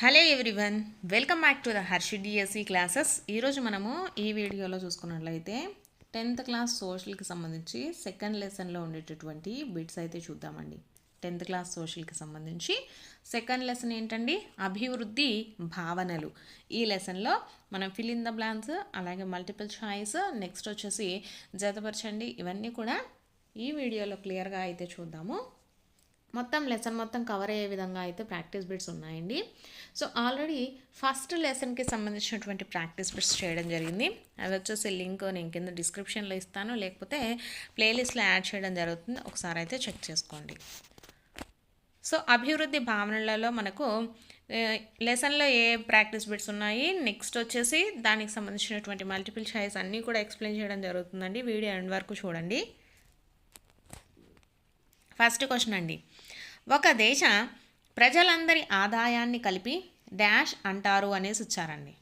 Hello everyone welcome back to the Harshi DSC classes. ఈరోజు మనము ఈ వీడియోలో చూసుకున్నట్లయితే టెన్త్ క్లాస్ సోషల్కి సంబంధించి సెకండ్ లెసన్లో ఉండేటటువంటి బిట్స్ అయితే చూద్దామండి. టెన్త్ క్లాస్ సోషల్కి సంబంధించి సెకండ్ లెసన్ ఏంటండి? అభివృద్ధి భావనలు. ఈ లెసన్లో మనం ఫిల్ ఇన్ ద బ్లాన్స్ అలాగే మల్టిపుల్ చాయిస్ నెక్స్ట్ వచ్చేసి జతపరచండి. ఇవన్నీ కూడా ఈ వీడియోలో క్లియర్గా అయితే చూద్దాము. మొత్తం లెసన్ మొత్తం కవర్ అయ్యే విధంగా అయితే ప్రాక్టీస్ బిట్స్ ఉన్నాయండి. సో ఆల్రెడీ ఫస్ట్ లెసన్కి సంబంధించినటువంటి ప్రాక్టీస్ బిట్స్ చేయడం జరిగింది. అవి వచ్చేసి లింక్ నేను కింద డిస్క్రిప్షన్లో ఇస్తాను. లేకపోతే ప్లేలిస్ట్లో యాడ్ చేయడం జరుగుతుంది. ఒకసారి అయితే చెక్ చేసుకోండి. సో అభివృద్ధి భావనలలో మనకు లెసన్లో ఏ ప్రాక్టీస్ బిట్స్ ఉన్నాయి? నెక్స్ట్ వచ్చేసి దానికి సంబంధించినటువంటి మల్టిపుల్ చాయిస్ అన్నీ కూడా ఎక్స్ప్లెయిన్ చేయడం జరుగుతుందండి. వీడియో ఎండ్ వరకు చూడండి. ఫస్ట్ క్వశ్చన్ అండి. ఒక దేశ ప్రజలందరి ఆదాయాన్ని కలిపి డాష్ అంటారు అనేసి ఇచ్చారండి.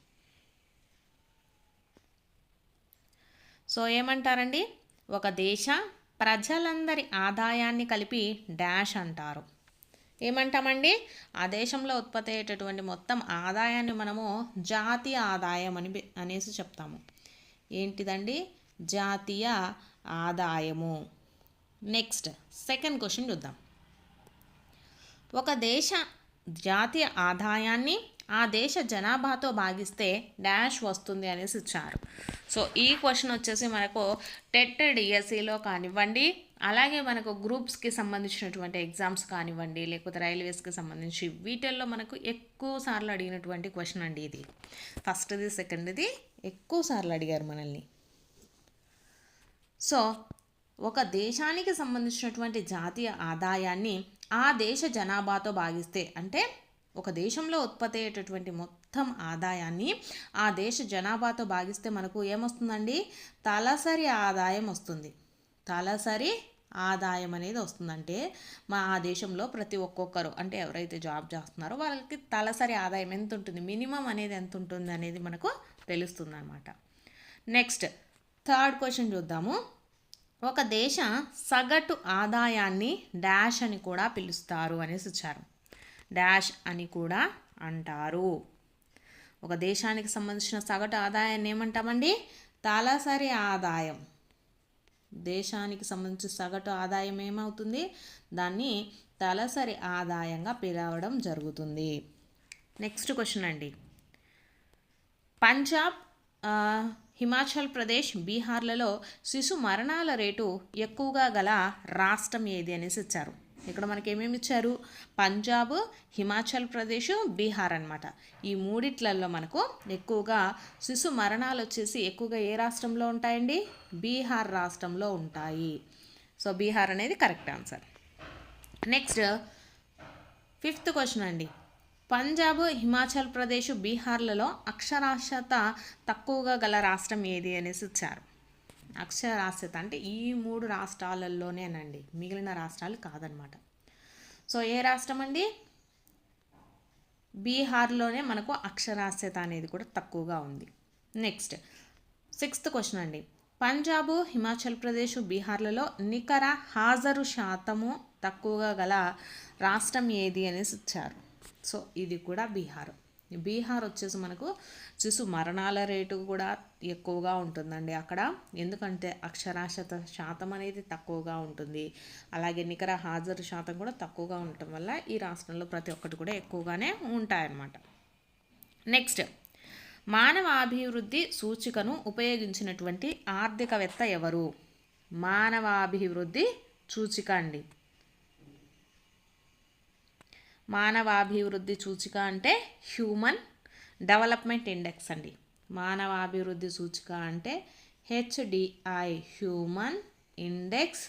సో ఏమంటారండి? ఒక దేశ ప్రజలందరి ఆదాయాన్ని కలిపి డాష్ అంటారు. ఏమంటామండి? ఆ దేశంలో ఉత్పత్తి అయ్యేటటువంటి మొత్తం ఆదాయాన్ని మనము జాతీయ ఆదాయం అని అనేసి చెప్తాము. ఏంటిదండి? జాతీయ ఆదాయము. నెక్స్ట్ సెకండ్ క్వశ్చన్ చూద్దాం. ఒక దేశ జాతీయ ఆదాయాన్ని ఆ దేశ జనాభాతో భాగిస్తే డాష్ వస్తుంది అనేసి ఇచ్చారు. సో ఈ క్వశ్చన్ వచ్చేసి మనకు టెట్ డిఎస్సిలో కానివ్వండి అలాగే మనకు గ్రూప్స్కి సంబంధించినటువంటి ఎగ్జామ్స్ కానివ్వండి లేకపోతే రైల్వేస్కి సంబంధించి వీటిల్లో మనకు ఎక్కువ సార్లు అడిగినటువంటి క్వశ్చన్ అండి ఇది. ఫస్ట్ది సెకండ్ది ఎక్కువ సార్లు అడిగారు మనల్ని. సో ఒక దేశానికి సంబంధించినటువంటి జాతీయ ఆదాయాన్ని ఆ దేశ జనాభాతో భాగిస్తే అంటే ఒక దేశంలో ఉత్పత్తి అయ్యేటటువంటి మొత్తం ఆదాయాన్ని ఆ దేశ జనాభాతో భాగిస్తే మనకు ఏమొస్తుందండి? తలసరి ఆదాయం వస్తుంది. తలసరి ఆదాయం అనేది వస్తుందంటే మా ఆ దేశంలో ప్రతి ఒక్కొక్కరు అంటే ఎవరైతే జాబ్ చేస్తున్నారో వాళ్ళకి తలసరి ఆదాయం ఎంత ఉంటుంది మినిమం అనేది ఎంత ఉంటుంది అనేది మనకు తెలుస్తుంది అనమాట నెక్స్ట్ థర్డ్ క్వశ్చన్ చూద్దాము. ఒక దేశ సగటు ఆదాయాన్ని డాష్ అని కూడా పిలుస్తారు అనేసి ఇచ్చారు డాష్ అని కూడా అంటారు. ఒక దేశానికి సంబంధించిన సగటు ఆదాయాన్ని ఏమంటామండి? తలసరి ఆదాయం. దేశానికి సంబంధించిన సగటు ఆదాయం ఏమవుతుంది? దాన్ని తలసరి ఆదాయంగా పిలవడం జరుగుతుంది. నెక్స్ట్ క్వశ్చన్ అండి. పంజాబ్ హిమాచల్ ప్రదేశ్ బీహార్లలో శిశు మరణాల రేటు ఎక్కువగా గల రాష్ట్రం ఏది అనేసి ఇచ్చారు. ఇక్కడ మనకి ఏమేమి ఇచ్చారు? పంజాబ్ హిమాచల్ ప్రదేశ్ బీహార్ అనమాట ఈ మూడిట్లలో మనకు ఎక్కువగా శిశు మరణాలు వచ్చేసి ఎక్కువగా ఏ రాష్ట్రంలో ఉంటాయండి? బీహార్ రాష్ట్రంలో ఉంటాయి. సో బీహార్ అనేది correct answer. Next fifth question అండి. పంజాబ్ హిమాచల్ ప్రదేశ్ బీహార్లలో అక్షరాస్యత తక్కువగా గల రాష్ట్రం ఏది అనేసి ఇచ్చారు. అక్షరాస్యత అంటే ఈ మూడు రాష్ట్రాలలోనేనండి. మిగిలిన రాష్ట్రాలు కాదనమాట. సో ఏ రాష్ట్రం అండి? బీహార్లోనే మనకు అక్షరాస్యత అనేది కూడా తక్కువగా ఉంది. నెక్స్ట్ సిక్స్త్ క్వశ్చన్ అండి. పంజాబ్ హిమాచల్ ప్రదేశ్ బీహార్లలో నికర హాజరు శాతము తక్కువగా గల రాష్ట్రం ఏది అనేసి ఇచ్చారు. సో ఇది కూడా బీహార్. బీహార్ వచ్చేసి మనకు శిశు మరణాల రేటు కూడా ఎక్కువగా ఉంటుందండి అక్కడ. ఎందుకంటే అక్షరాస్యత శాతం అనేది తక్కువగా ఉంటుంది. అలాగే నికర హాజరు శాతం కూడా తక్కువగా ఉండటం వల్ల ఈ రాష్ట్రంలో ప్రతి ఒక్కటి కూడా ఎక్కువగానే ఉంటాయన్నమాట. నెక్స్ట్ మానవ అభివృద్ధి సూచికను ఉపయోగించినటువంటి ఆర్థికవేత్త ఎవరు? మానవాభివృద్ధి సూచిక అండి. మానవాభివృద్ధి సూచిక అంటే హ్యూమన్ డెవలప్మెంట్ ఇండెక్స్ అండి. మానవాభివృద్ధి సూచిక అంటే HDI human index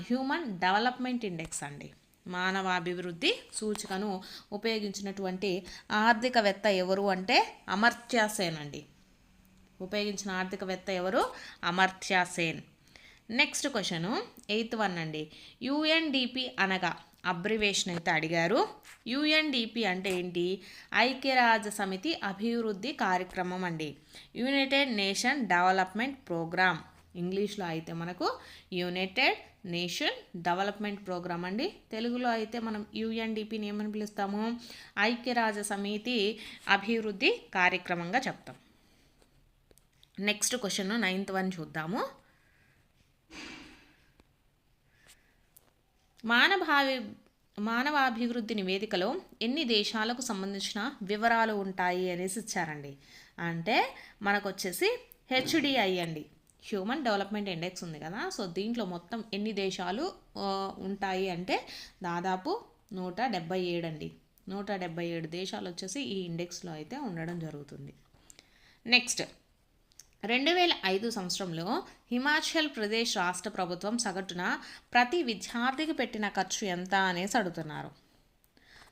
human development index అండి. మానవాభివృద్ధి సూచికను ఉపయోగించినటువంటి ఆర్థికవేత్త ఎవరు అంటే అమర్త్య సేన్ అండి. ఉపయోగించిన ఆర్థికవేత్త ఎవరు? Amartya Sen. Next question eighth one అండి. యుఎన్డిపి అనగా అబ్రివేషన్ అయితే అడిగారు. యుఎన్డిపి అంటే ఏంటి? ఐక్యరాజ్య సమితి అభివృద్ధి కార్యక్రమం అండి. United nation development program. ఇంగ్లీష్లో అయితే మనకు యునైటెడ్ నేషన్ డెవలప్మెంట్ ప్రోగ్రామ్ అండి. తెలుగులో అయితే మనం యుఎన్డిపిని ఏమని పిలుస్తాము? ఐక్యరాజ్య సమితి అభివృద్ధి కార్యక్రమంగా చెప్తాం. నెక్స్ట్ క్వశ్చన్ నైన్త్ వన్ చూద్దాము. మానభావి మానవాభివృద్ధి నివేదికలో ఎన్ని దేశాలకు సంబంధించిన వివరాలు ఉంటాయి అనేసి ఇచ్చారండి. అంటే మనకు వచ్చేసి హెచ్డిఐ అండి. హ్యూమన్ డెవలప్మెంట్ ఇండెక్స్ ఉంది కదా. సో దీంట్లో మొత్తం ఎన్ని దేశాలు ఉంటాయి అంటే దాదాపు నూట డెబ్బై ఏడు అండి. నూట డెబ్బై ఏడు దేశాలు వచ్చేసి ఈ ఇండెక్స్లో అయితే ఉండడం జరుగుతుంది. నెక్స్ట్ రెండు వేల ఐదు సంవత్సరంలో హిమాచల్ ప్రదేశ్ రాష్ట్ర ప్రభుత్వం సగటున ప్రతి విద్యార్థికి పెట్టిన ఖర్చు ఎంత అనేసి అడుగుతున్నారు.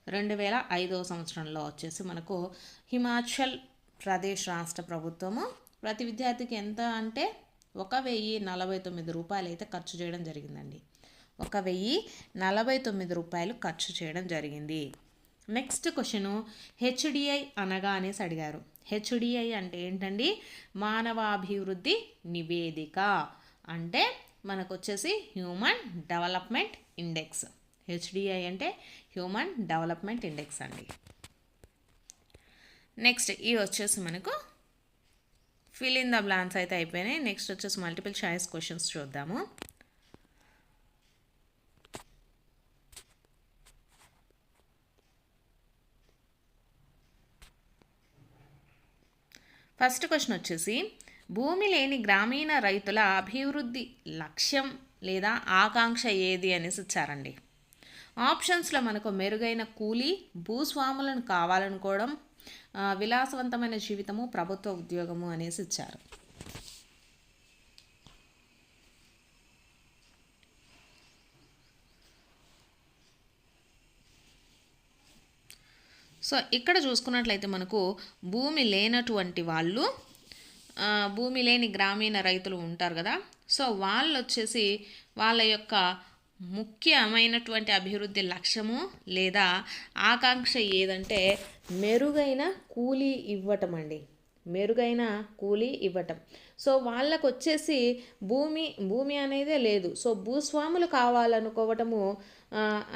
రెండు వేల ఐదో సంవత్సరంలో వచ్చేసి మనకు హిమాచల్ ప్రదేశ్ రాష్ట్ర ప్రభుత్వము ప్రతి విద్యార్థికి ఎంత అంటే ఒక వెయ్యి నలభై తొమ్మిది రూపాయలు అయితే ఖర్చు చేయడం జరిగిందండి. ఒక వెయ్యి నలభై తొమ్మిది రూపాయలు ఖర్చు చేయడం జరిగింది. నెక్స్ట్ క్వశ్చను హెచ్డిఐ అనగా అనేసి అడిగారు. హెచ్డిఐ అంటే ఏంటండి? మానవాభివృద్ధి నివేదిక. అంటే మనకు వచ్చేసి హ్యూమన్ డెవలప్మెంట్ ఇండెక్స్. హెచ్డిఐ అంటే హ్యూమన్ డెవలప్మెంట్ ఇండెక్స్ అండి. నెక్స్ట్ ఇవి వచ్చేసి మనకు ఫిల్ ఇన్ ద బ్లాన్స్ అయితే అయిపోయినాయి. నెక్స్ట్ వచ్చేసి మల్టిపుల్ చాయిస్ క్వశ్చన్స్ చూద్దాము. ఫస్ట్ క్వశ్చన్ వచ్చేసి భూమి లేని గ్రామీణ రైతుల అభివృద్ధి లక్ష్యం లేదా ఆకాంక్ష ఏది అనేసి ఇచ్చారండి ఆప్షన్స్లో మనకు మెరుగైన కూలీ భూస్వాములను కావాలనుకోవడం విలాసవంతమైన జీవితము ప్రభుత్వ ఉద్యోగము అనేసి ఇచ్చారు. సో ఇక్కడ చూసుకున్నట్లయితే మనకు భూమి లేనటువంటి వాళ్ళు భూమి లేని గ్రామీణ రైతులు ఉంటారు కదా. సో వాళ్ళు వచ్చేసి వాళ్ళ యొక్క ముఖ్యమైనటువంటి అభివృద్ధి లక్ష్యము లేదా ఆకాంక్ష ఏదంటే మెరుగైన కూలీ ఇవ్వటం అండి. మెరుగైన కూలీ ఇవ్వటం. సో వాళ్ళకు వచ్చేసి భూమి భూమి అనేదే లేదు. సో భూస్వాములు కావాలనుకోవటము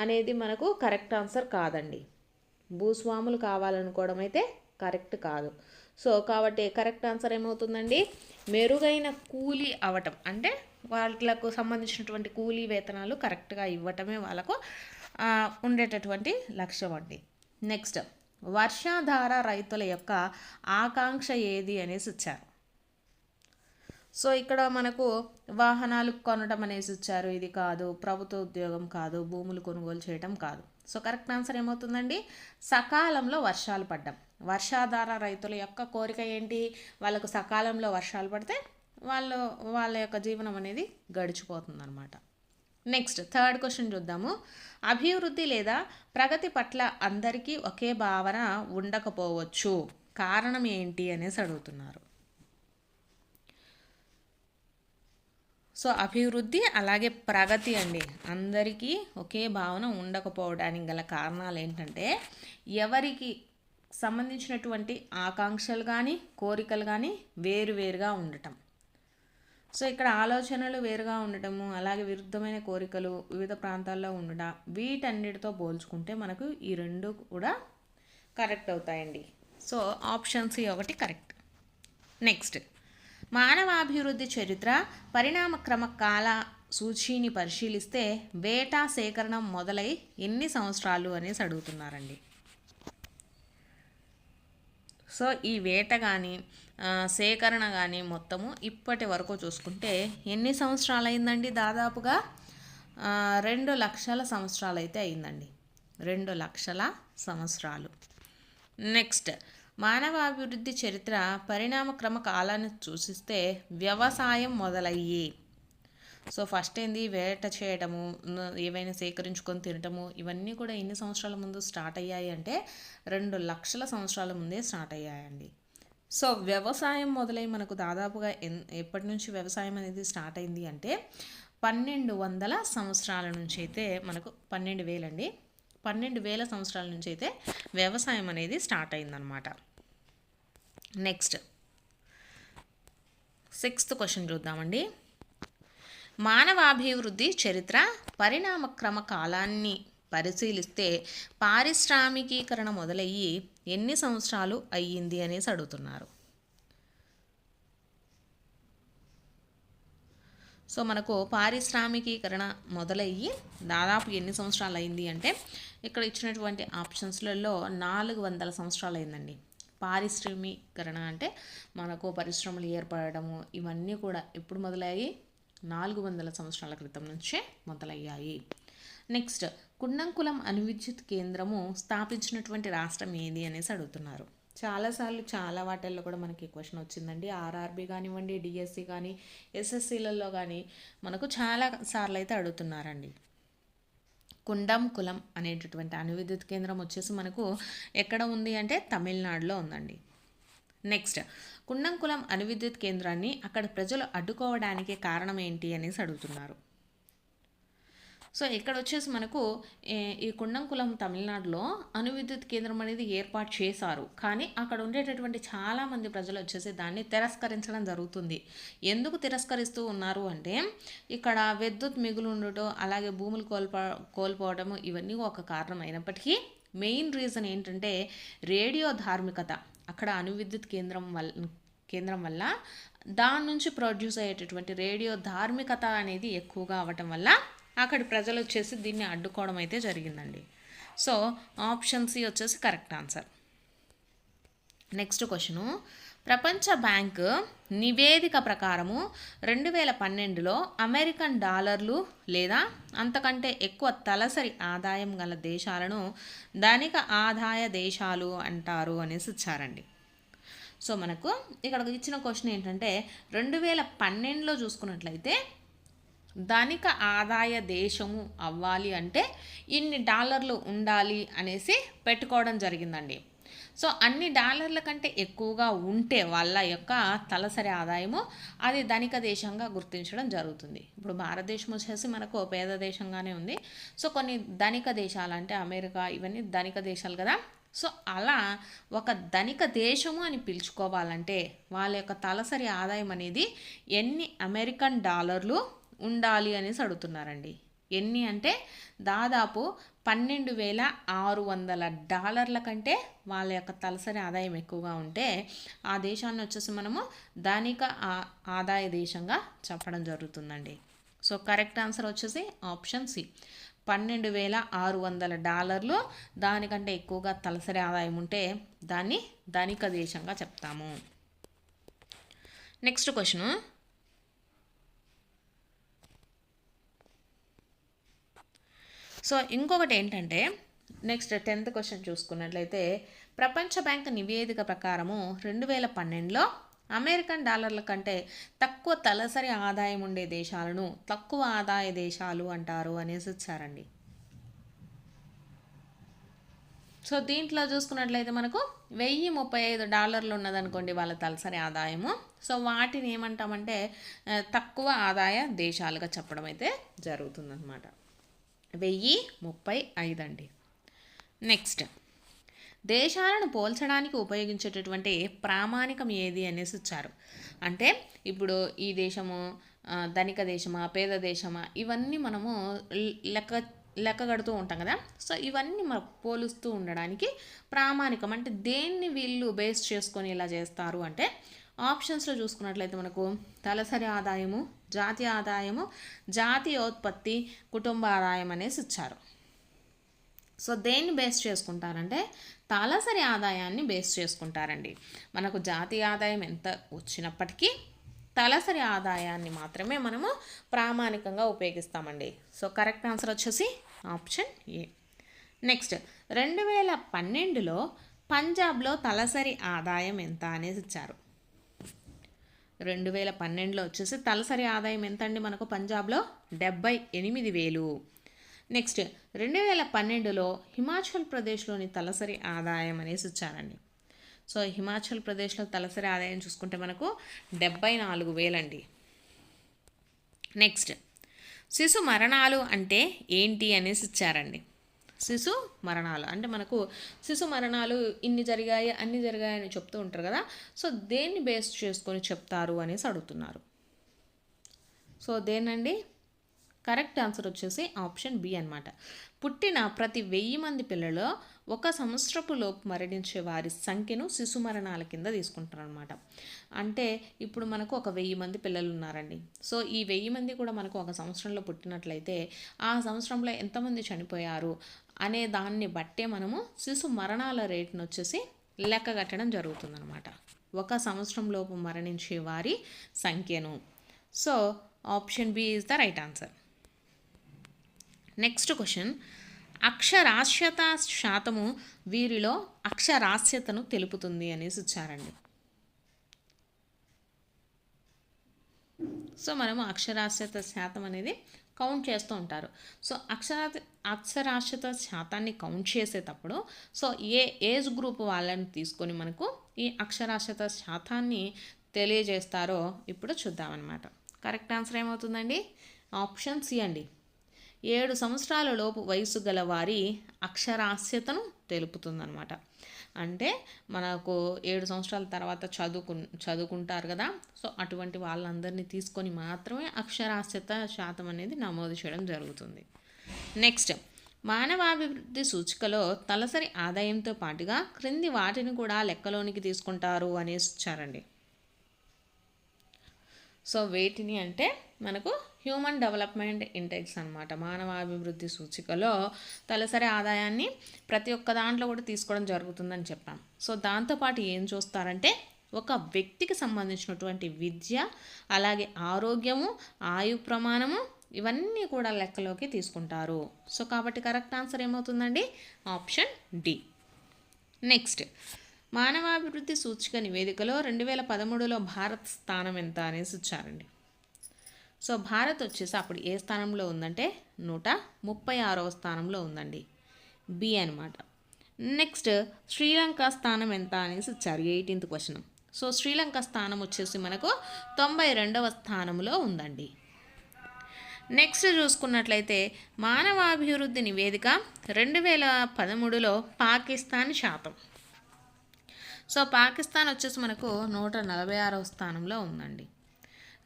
అనేది మనకు కరెక్ట్ ఆన్సర్ కాదండి. భూస్వాములు కావాలనుకోవడం అయితే కరెక్ట్ కాదు. సో కాబట్టి కరెక్ట్ ఆన్సర్ ఏమవుతుందండి? మెరుగైన కూలీ అవటం. అంటే వాళ్ళకు సంబంధించినటువంటి కూలీ వేతనాలు కరెక్ట్గా ఇవ్వటమే వాళ్ళకు ఉండేటటువంటి లక్ష్యం అండి. నెక్స్ట్ వర్షాధార రైతుల యొక్క ఆకాంక్ష ఏది అనేసి ఇచ్చారు. సో ఇక్కడ మనకు వాహనాలు కొనడం అనేసి ఇచ్చారు. ఇది కాదు ప్రభుత్వ ఉద్యోగం కాదు భూములు కొనుగోలు చేయడం కాదు. సో కరెక్ట్ ఆన్సర్ ఏమవుతుందండి? సకాలంలో వర్షాలు పడ్డం. వర్షాధార రైతుల యొక్క కోరిక ఏంటి? వాళ్ళకు సకాలంలో వర్షాలు పడితే వాళ్ళు వాళ్ళ యొక్క జీవనం అనేది గడిచిపోతుంది అనమాట నెక్స్ట్ థర్డ్ క్వశ్చన్ చూద్దాము. అభివృద్ధి లేదా ప్రగతి పట్ల అందరికీ ఒకే భావన ఉండకపోవచ్చు. కారణం ఏంటి అనేసి అడుగుతున్నారు. సో అభివృద్ధి అలాగే ప్రగతి అండి. అందరికీ ఒకే భావన ఉండకపోవడానికి గల కారణాలు ఏంటంటే ఎవరికి సంబంధించినటువంటి ఆకాంక్షలు కానీ కోరికలు కానీ వేరువేరుగా ఉండటం. సో ఇక్కడ ఆలోచనలు వేరుగా ఉండటము అలాగే విరుద్ధమైన కోరికలు వివిధ ప్రాంతాల్లో ఉండటం వీటన్నిటితో పోల్చుకుంటే మనకు ఈ రెండు కూడా కరెక్ట్ అవుతాయండి. సో ఆప్షన్ సి ఒకటి కరెక్ట్. నెక్స్ట్. మానవాభివృద్ధి చరిత్ర పరిణామక్రమ కాల సూచీని పరిశీలిస్తే వేటా సేకరణ మొదలై ఎన్ని సంవత్సరాలు అనేసి అడుగుతున్నారండి. సో ఈ వేట కానీ సేకరణ కానీ మొత్తము ఇప్పటి వరకు చూసుకుంటే ఎన్ని సంవత్సరాలు అయిందండి దాదాపుగా రెండు లక్షల సంవత్సరాలు అయితే అయిందండి. రెండు లక్షల సంవత్సరాలు. నెక్స్ట్ మానవాభివృద్ధి చరిత్ర పరిణామక్రమ కాలాన్ని సూచిస్తే వ్యవసాయం మొదలయ్యి. సో ఫస్ట్ ఏంది? వేట చేయడము ఏవైనా సేకరించుకొని తినటము ఇవన్నీ కూడా ఎన్ని సంవత్సరాల ముందు స్టార్ట్ అయ్యాయి అంటే రెండు లక్షల సంవత్సరాల ముందే స్టార్ట్ అయ్యాయండి. సో వ్యవసాయం మొదలై మనకు దాదాపుగా ఎన్ ఎప్పటి నుంచి వ్యవసాయం అనేది స్టార్ట్ అయింది అంటే పన్నెండు వందల సంవత్సరాల నుంచి అయితే మనకు పన్నెండు వేలండి. పన్నెండు వేల సంవత్సరాల నుంచి అయితే వ్యవసాయం అనేది స్టార్ట్ అయిందనమాట. నెక్స్ట్ సిక్స్త్ క్వశ్చన్ చూద్దామండి. మానవాభివృద్ధి చరిత్ర పరిణామక్రమ కాలాన్ని పరిశీలిస్తే పారిశ్రామికీకరణ మొదలయ్యి ఎన్ని సంవత్సరాలు అయ్యింది అనేసి అడుగుతున్నారు. సో మనకు పారిశ్రామికీకరణ మొదలయ్యి దాదాపు ఎన్ని సంవత్సరాలు అయింది అంటే ఇక్కడ ఇచ్చినటువంటి ఆప్షన్స్లలో నాలుగు వందల సంవత్సరాలు అయిందండి పారిశ్రామికరణ అంటే మనకు పరిశ్రమలు ఏర్పడము ఇవన్నీ కూడా ఎప్పుడు మొదలయ్యాయి? నాలుగు వందల సంవత్సరాల క్రితం నుంచే మొదలయ్యాయి. నెక్స్ట్ కుండంకులం అణువిద్యుత్ కేంద్రము స్థాపించినటువంటి రాష్ట్రం ఏది అనేసి అడుగుతున్నారు. చాలాసార్లు చాలా వాటిల్లో కూడా మనకి క్వశ్చన్ వచ్చిందండి. ఆర్ఆర్బి కానివ్వండి డిఎస్సి కానీ ఎస్ఎస్సీలలో కానీ మనకు చాలా సార్లు అయితే అడుగుతున్నారండి. కుండం కులం అనేటటువంటి అణువిద్యుత్ కేంద్రం వచ్చేసి మనకు ఎక్కడ ఉంది అంటే తమిళనాడులో ఉందండి. నెక్స్ట్ కుండంకులం అణువిద్యుత్ కేంద్రాన్ని అక్కడ ప్రజలు అడ్డుకోవడానికి కారణం ఏంటి అనేసి అడుగుతున్నారు. సో ఇక్కడ వచ్చేసి మనకు ఈ కుండంకులం తమిళనాడులో అణువిద్యుత్ కేంద్రం అనేది ఏర్పాటు చేశారు. కానీ అక్కడ ఉండేటటువంటి చాలామంది ప్రజలు వచ్చేసి దాన్ని తిరస్కరించడం జరుగుతుంది. ఎందుకు తిరస్కరిస్తూ ఉన్నారు అంటే ఇక్కడ విద్యుత్ మిగులు ఉండటం అలాగే భూములు కోల్పో కోల్పోవడం ఇవన్నీ ఒక కారణం అయినప్పటికీ మెయిన్ రీజన్ ఏంటంటే రేడియో ధార్మికత. అక్కడ అణువిద్యుత్ కేంద్రం వల్ల కేంద్రం వల్ల దాని నుంచి ప్రొడ్యూస్ అయ్యేటటువంటి రేడియో ధార్మికత అనేది ఎక్కువగా అవ్వటం వల్ల అక్కడి ప్రజలు వచ్చేసి దీన్ని అడ్డుకోవడం అయితే జరిగిందండి. సో ఆప్షన్ సి వచ్చేసి కరెక్ట్ ఆన్సర్. Next question. ప్రపంచ బ్యాంక్ నివేదిక ప్రకారము రెండు వేల పన్నెండులో అమెరికన్ డాలర్లు లేదా అంతకంటే ఎక్కువ తలసరి ఆదాయం గల దేశాలను ధనిక ఆదాయ దేశాలు అంటారు అనేసి ఇచ్చారండి. సో మనకు ఇక్కడ ఇచ్చిన క్వశ్చన్ ఏంటంటే రెండు వేల పన్నెండులో చూసుకున్నట్లయితే ధనిక ఆదాయ దేశము అవ్వాలి అంటే ఇన్ని డాలర్లు ఉండాలి అనేసి పెట్టుకోవడం జరిగిందండి. సో అన్ని డాలర్ల కంటే ఎక్కువగా ఉంటే వాళ్ళ యొక్క తలసరి ఆదాయము అది ధనిక దేశంగా గుర్తించడం జరుగుతుంది. ఇప్పుడు భారతదేశం వచ్చేసి మనకు పేద దేశంగానే ఉంది. సో కొన్ని ధనిక దేశాలు అంటే అమెరికా ఇవన్నీ ధనిక దేశాలు కదా. సో అలా ఒక ధనిక దేశము అని పిలుచుకోవాలంటే వాళ్ళ యొక్క తలసరి ఆదాయం అనేది ఎన్ని అమెరికన్ డాలర్లు ఉండాలి అనేసి అడుగుతున్నారండి. ఎన్ని అంటే దాదాపు పన్నెండు వేల ఆరు వందల డాలర్ల కంటే వాళ్ళ యొక్క తలసరి ఆదాయం ఎక్కువగా ఉంటే ఆ దేశాన్ని వచ్చేసి మనము ధనిక ఆదాయ దేశంగా చెప్పడం జరుగుతుందండి. సో కరెక్ట్ ఆన్సర్ వచ్చేసి ఆప్షన్ సి. పన్నెండు వేల ఆరు వందల డాలర్లు దానికంటే ఎక్కువగా తలసరి ఆదాయం ఉంటే దాన్ని ధనిక దేశంగా చెప్తాము. Next question. సో ఇంకొకటి ఏంటంటే నెక్స్ట్ టెన్త్ క్వశ్చన్ చూసుకున్నట్లయితే ప్రపంచ బ్యాంక్ నివేదిక ప్రకారము రెండు వేల పన్నెండులో అమెరికన్ డాలర్ల కంటే తక్కువ తలసరి ఆదాయం ఉండే దేశాలను తక్కువ ఆదాయ దేశాలు అంటారు అనేసి ఇచ్చారండి. సో దీంట్లో చూసుకున్నట్లయితే మనకు వెయ్యి ముప్పై ఐదు డాలర్లు ఉన్నదనుకోండి వాళ్ళ తలసరి ఆదాయము. సో వాటిని ఏమంటామంటే తక్కువ ఆదాయ దేశాలుగా చెప్పడం అయితే జరుగుతుందన్నమాట. వెయ్యి ముప్పై ఐదు అండి నెక్స్ట్ దేశాలను పోల్చడానికి ఉపయోగించేటటువంటి ప్రామాణికం ఏది అనేసి ఇచ్చారు. అంటే ఇప్పుడు ఈ దేశము ధనిక దేశమా పేద దేశమా ఇవన్నీ మనము లెక్క లెక్క కడుతూ ఉంటాం కదా. సో ఇవన్నీ మనం పోలుస్తూ ఉండడానికి ప్రామాణికం. అంటే దేన్ని వీళ్ళు బేస్ చేసుకొని ఇలా చేస్తారు అంటే ఆప్షన్స్లో చూసుకున్నట్లయితే మనకు తలసరి ఆదాయము జాతీయ ఆదాయము జాతీయోత్పత్తి కుటుంబ ఆదాయం అనేసి ఇచ్చారు. సో దేన్ని బేస్ చేసుకుంటారంటే తలసరి ఆదాయాన్ని బేస్ చేసుకుంటారండి. మనకు జాతీయ ఆదాయం ఎంత వచ్చినప్పటికీ తలసరి ఆదాయాన్ని మాత్రమే మనము ప్రామాణికంగా ఉపయోగిస్తామండి. సో కరెక్ట్ ఆన్సర్ వచ్చేసి ఆప్షన్ ఏ. నెక్స్ట్ రెండు వేల పన్నెండులో పంజాబ్లో తలసరి ఆదాయం ఎంత అనేసి ఇచ్చారు. రెండు వేల పన్నెండులో వచ్చేసి తలసరి ఆదాయం ఎంత అండి మనకు పంజాబ్లో? డెబ్బై ఎనిమిది వేలు. నెక్స్ట్ రెండు వేల పన్నెండులో హిమాచల్ ప్రదేశ్లోని తలసరి ఆదాయం అనేసి ఇచ్చారండి సో హిమాచల్ ప్రదేశ్లో తలసరి ఆదాయం చూసుకుంటే మనకు డెబ్బై నాలుగు వేలండి. నెక్స్ట్ శిశు మరణాలు అంటే ఏంటి అనేసి ఇచ్చారండి శిశు మరణాలు. అంటే మనకు శిశు మరణాలు ఇన్ని జరిగాయి అన్ని జరిగాయి అని చెప్తూ ఉంటారు కదా. సో దేన్ని బేస్ చేసుకొని చెప్తారు అనేసి అడుగుతున్నారు. సో దేనండి కరెక్ట్ ఆన్సర్ వచ్చేసి ఆప్షన్ బి అనమాట పుట్టిన ప్రతి వెయ్యి మంది పిల్లలు ఒక సంవత్సరపు లోపు మరణించే వారి సంఖ్యను శిశు మరణాల కింద తీసుకుంటారనమాట అంటే ఇప్పుడు మనకు ఒక వెయ్యి మంది పిల్లలు ఉన్నారండి. సో ఈ వెయ్యి మంది కూడా మనకు ఒక సంవత్సరంలో పుట్టినట్లయితే ఆ సంవత్సరంలో ఎంతమంది చనిపోయారు? అనే దాన్ని బట్టే మనము శిశు మరణాల రేటును వచ్చేసి లెక్క కట్టడం జరుగుతుందన్నమాట. ఒక సంవత్సరంలోపు మరణించే వారి సంఖ్యను. So option B is the right answer. Next question. అక్షరాస్యత శాతము వీరిలో అక్షరాస్యతను తెలుపుతుంది అనేసి ఇచ్చారండి. సో మనము అక్షరాస్యత శాతం అనేది కౌంట్ చేస్తూ ఉంటారు. సో అక్షరా అక్షరాస్యత శాతాన్ని కౌంట్ చేసేటప్పుడు సో ఏ ఏజ్ గ్రూప్ వాళ్ళని తీసుకొని మనకు ఈ అక్షరాస్యత శాతాన్ని తెలియజేస్తారో ఇప్పుడు చూద్దామన్నమాట. కరెక్ట్ ఆన్సర్ ఏమవుతుందండి? ఆప్షన్ సి అండి. ఏడు సంవత్సరాల లోపు వయసు గల వారి అక్షరాస్యతను తెలుపుతుందనమాట అంటే మనకు ఏడు సంవత్సరాల తర్వాత చదువుకు చదువుకుంటారు కదా. సో అటువంటి వాళ్ళందరినీ తీసుకొని మాత్రమే అక్షరాస్యత శాతం అనేది నమోదు చేయడం జరుగుతుంది. నెక్స్ట్ మానవాభివృద్ధి సూచికలో తలసరి ఆదాయంతో పాటుగా క్రింది వాటిని కూడా లెక్కలోనికి తీసుకుంటారు అనేసి ఇచ్చారండి. సో వేటిని అంటే మనకు హ్యూమన్ డెవలప్మెంట్ ఇండెక్స్ అనమాట మానవాభివృద్ధి సూచికలో తలసరి ఆదాయాన్ని ప్రతి ఒక్క దాంట్లో కూడా తీసుకోవడం జరుగుతుందని చెప్పాం. సో దాంతోపాటు ఏం చూస్తారంటే ఒక వ్యక్తికి సంబంధించినటువంటి విద్య అలాగే ఆరోగ్యము ఆయు ప్రమాణము ఇవన్నీ కూడా లెక్కలోకి తీసుకుంటారు. సో కాబట్టి కరెక్ట్ ఆన్సర్ ఏమవుతుందండి? Option D. నెక్స్ట్ మానవాభివృద్ధి సూచిక నివేదికలో రెండు వేల పదమూడులో భారత్ స్థానం ఎంత అనేసి ఇచ్చారండి. సో భారత్ వచ్చేసి అప్పుడు ఏ స్థానంలో ఉందంటే నూట ముప్పై ఆరవ స్థానంలో ఉందండి. బి అనమాట నెక్స్ట్ శ్రీలంక స్థానం ఎంత అనేసి ఇచ్చారు. ఎయిటీన్త్ క్వశ్చన్ సో శ్రీలంక స్థానం వచ్చేసి మనకు తొంభై రెండవ స్థానంలో ఉందండి. నెక్స్ట్ చూసుకున్నట్లయితే మానవాభివృద్ధి నివేదిక రెండు వేల పదమూడులో పాకిస్తాన్ శాతం. సో పాకిస్తాన్ వచ్చేసి మనకు నూట నలభై ఆరవ స్థానంలో ఉందండి.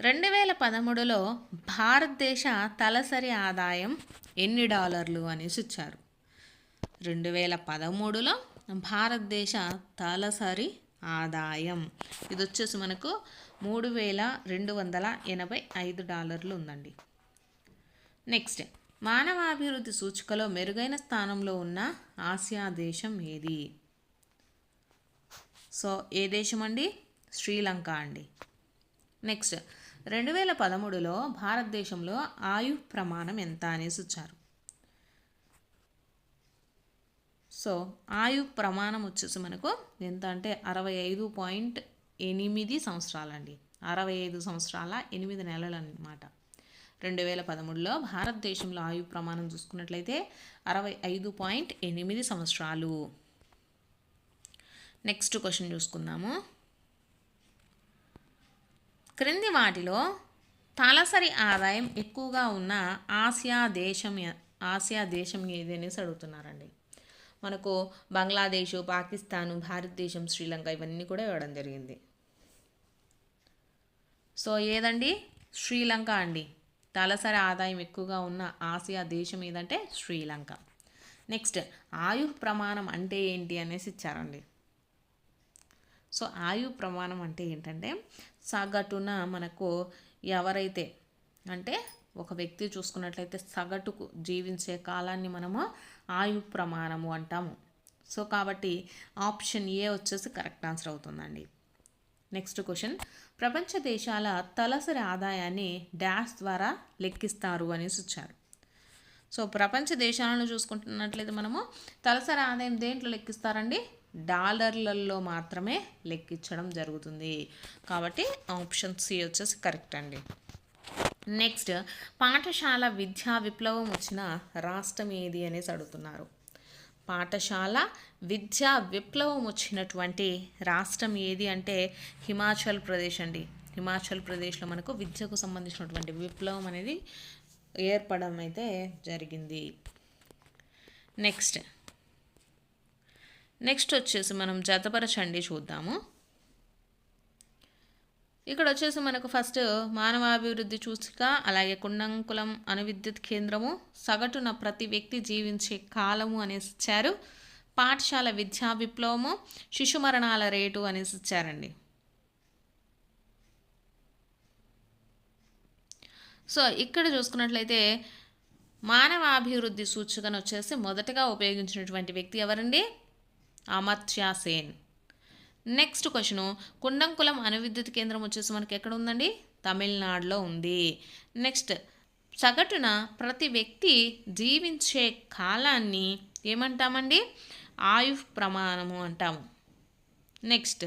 రెండు వేల పదమూడులో భారతదేశ తలసరి ఆదాయం ఎన్ని డాలర్లు అనేసి ఇచ్చారు. రెండు వేల పదమూడులో భారతదేశ తలసరి ఆదాయం. ఇది వచ్చేసి మనకు మూడు వేల రెండు వందల ఎనభై ఐదు డాలర్లు ఉందండి. నెక్స్ట్ మానవాభివృద్ధి సూచికలో మెరుగైన స్థానంలో ఉన్న ఆసియా దేశం ఏది? సో ఏ దేశం అండి శ్రీలంక అండి. నెక్స్ట్ రెండు వేల పదమూడులో భారతదేశంలో ఆయు ప్రమాణం ఎంత అనేసి వచ్చారు. సో ఆయు ప్రమాణం వచ్చేసి మనకు ఎంత అంటే అరవై ఐదు పాయింట్ ఎనిమిది సంవత్సరాలండి. అరవై ఐదు సంవత్సరాల ఎనిమిది నెలలు అన్నమాట రెండు వేల పదమూడులో భారతదేశంలో ఆయు ప్రమాణం చూసుకున్నట్లయితే అరవై ఐదు పాయింట్ ఎనిమిది సంవత్సరాలు. నెక్స్ట్ క్వశ్చన్ చూసుకుందాము. క్రింది వాటిలో తలసరి ఆదాయం ఎక్కువగా ఉన్న ఆసియా దేశం ఆసియా దేశం ఏది అనేసి అడుగుతున్నారండి. మనకు బంగ్లాదేశ్ పాకిస్తాను భారతదేశం శ్రీలంక ఇవన్నీ కూడా ఇవ్వడం జరిగింది. సో ఏదండి? శ్రీలంక అండి. తలసరి ఆదాయం ఎక్కువగా ఉన్న ఆసియా దేశం ఏదంటే శ్రీలంక. నెక్స్ట్ ఆయు ప్రమాణం అంటే ఏంటి అనేసి ఇచ్చారండి. సో ఆయు ప్రమాణం అంటే ఏంటంటే సగటున మనకు ఎవరైతే అంటే ఒక వ్యక్తి చూసుకున్నట్లయితే సగటుకు జీవించే కాలాన్ని మనము ఆయు ప్రమాణము అంటాము. సో కాబట్టి ఆప్షన్ ఏ వచ్చేసి కరెక్ట్ ఆన్సర్ అవుతుందండి. Next question. ప్రపంచ దేశాల తలసరి ఆదాయాన్ని డాష్ ద్వారా లెక్కిస్తారు అనేసి వచ్చారు సో ప్రపంచ దేశాలను చూసుకుంటున్నట్లయితే మనము తలసరి ఆదాయం దేంట్లో లెక్కిస్తారండి? డాలర్లలో మాత్రమే లెక్కించడం జరుగుతుంది. కాబట్టి ఆప్షన్ సి వచ్చేసి కరెక్ట్ అండి. నెక్స్ట్ పాఠశాల విద్యా విప్లవం వచ్చిన రాష్ట్రం ఏది అనేసి అడుగుతున్నారు. పాఠశాల విద్యా విప్లవం వచ్చినటువంటి రాష్ట్రం ఏది అంటే హిమాచల్ ప్రదేశ్ అండి. హిమాచల్ ప్రదేశ్లో మనకు విద్యకు సంబంధించినటువంటి విప్లవం అనేది ఏర్పడడం అయితే జరిగింది. నెక్స్ట్. నెక్స్ట్ వచ్చేసి మనం జతపరచండి చూద్దాము. ఇక్కడ వచ్చేసి మనకు ఫస్ట్ మానవాభివృద్ధి చూసిక అలాగే కుండంకులం అణువిద్యుత్ కేంద్రము సగటున ప్రతి వ్యక్తి జీవించే కాలము అనేసి ఇచ్చారు. పాఠశాల విద్యా విప్లవము శిశు మరణాల రేటు అనేసి ఇచ్చారండి. సో ఇక్కడ చూసుకున్నట్లయితే మానవాభివృద్ధి సూచికను వచ్చేసి మొదటగా ఉపయోగించినటువంటి వ్యక్తి ఎవరండి? అమర్త్య సేన్. నెక్స్ట్ క్వశ్చను కుండంకులం అణువిద్యుత్ కేంద్రం వచ్చేసి మనకి ఎక్కడ ఉందండి? తమిళనాడులో ఉంది. నెక్స్ట్ సగటున ప్రతి వ్యక్తి జీవించే కాలాన్ని ఏమంటామండి? ఆయు ప్రమాణము అంటాము. నెక్స్ట్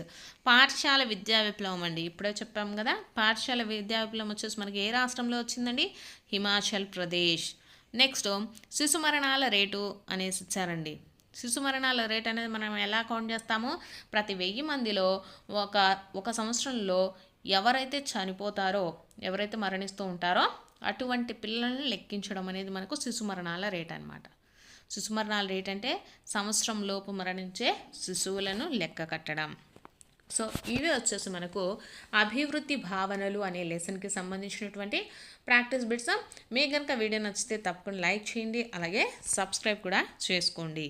పాఠశాల విద్యా విప్లవం అండి. ఇప్పుడే చెప్పాం కదా పాఠశాల విద్యా విప్లవం వచ్చేసి మనకి ఏ రాష్ట్రంలో వచ్చిందండి? హిమాచల్ ప్రదేశ్. నెక్స్ట్ శిశు మరణాల రేటు అనేసి ఇచ్చారండి. శిశు మరణాల రేట్ అనేది మనం ఎలా కౌంట్ చేస్తామో? ప్రతి వెయ్యి మందిలో ఒక ఒక సంవత్సరంలో ఎవరైతే చనిపోతారో ఎవరైతే మరణిస్తూ ఉంటారో అటువంటి పిల్లల్ని లెక్కించడం అనేది మనకు శిశు మరణాల రేట్ అనమాట శిశు మరణాల రేట్ అంటే సంవత్సరం లోపు మరణించే శిశువులను లెక్క కట్టడం. సో ఇవి వచ్చేసి మనకు అభివృద్ధి భావనలు అనే లెసన్కి సంబంధించినటువంటి ప్రాక్టీస్ బిట్స్. మీకు కనుక వీడియో నచ్చితే తప్పకుండా లైక్ చేయండి అలాగే సబ్స్క్రైబ్ కూడా చేసుకోండి.